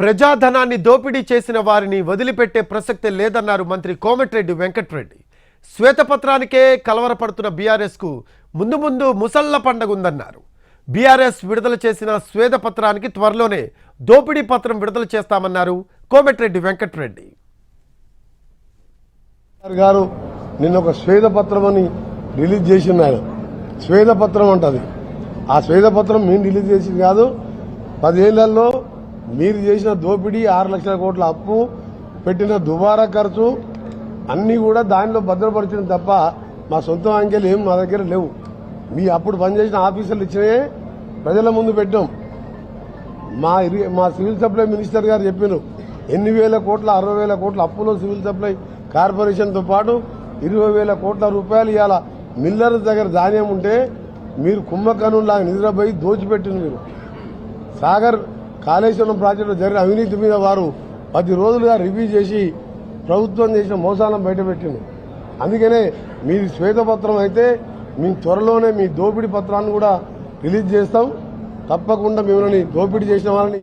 ప్రజాధనాన్ని దోపిడీ చేసిన వారిని వదిలిపెట్టే ప్రసక్తే లేదన్నారు మంత్రి కోమటిరెడ్డి వెంకటరెడ్డి. శ్వేతపత్రానికే కలవరపడుతున్న బీఆర్ఎస్కు ముందు ముందు ముసళ్ళ పండగ ఉందన్నారు. బీఆర్ఎస్ విడుదల చేసిన శ్వేతపత్రానికి త్వరలోనే దోపిడీ పత్రం విడుదల చేస్తామన్నారు కోమటిరెడ్డి వెంకటరెడ్డి. గారు గారు నిన్న ఒక శ్వేతపత్రం అని రిలీజ్ చేసింది ఆయన. శ్వేతపత్రం అంటది. ఆ శ్వేతపత్రం మేము రిలీజ్ చేసింది కాదు పదేళ్ళలో మీరు చేసిన దోపిడీ ఆరు లక్షల కోట్ల అప్పు పెట్టిన దుబారా ఖర్చు అన్నీ కూడా దానిలో భద్రపరిచింది తప్ప మా సొంత అంకెలు ఏం మా దగ్గర లేవు. మీ అప్పుడు పనిచేసిన ఆఫీసర్లు ఇచ్చినవే ప్రజల ముందు పెట్టాం. మా మా సివిల్ సప్లై మినిస్టర్ గారు చెప్పారు ఎన్ని వేల కోట్ల అరవై వేల కోట్ల అప్పులో సివిల్ సప్లై కార్పొరేషన్తో పాటు ఇరవై వేల కోట్ల రూపాయలు ఇవాళ మిల్లర్ దగ్గర ధాన్యం ఉంటే మీరు కుంభకర్ణులాగా నిద్రపోయి దోచిపెట్టింది మీరు. సాగర్ కాళేశ్వరం ప్రాజెక్టులో జరిగిన అవినీతి మీద వారు పది రోజులుగా రివ్యూ చేసి ప్రభుత్వం చేసిన మోసాలను బయటపెట్టింది. అందుకనే మీది శ్వేతపత్రం అయితే మీ త్వరలోనే మీ దోపిడీ పత్రాన్ని కూడా రిలీజ్ చేస్తాం. తప్పకుండా మిమ్మల్ని దోపిడీ చేసిన వాళ్ళని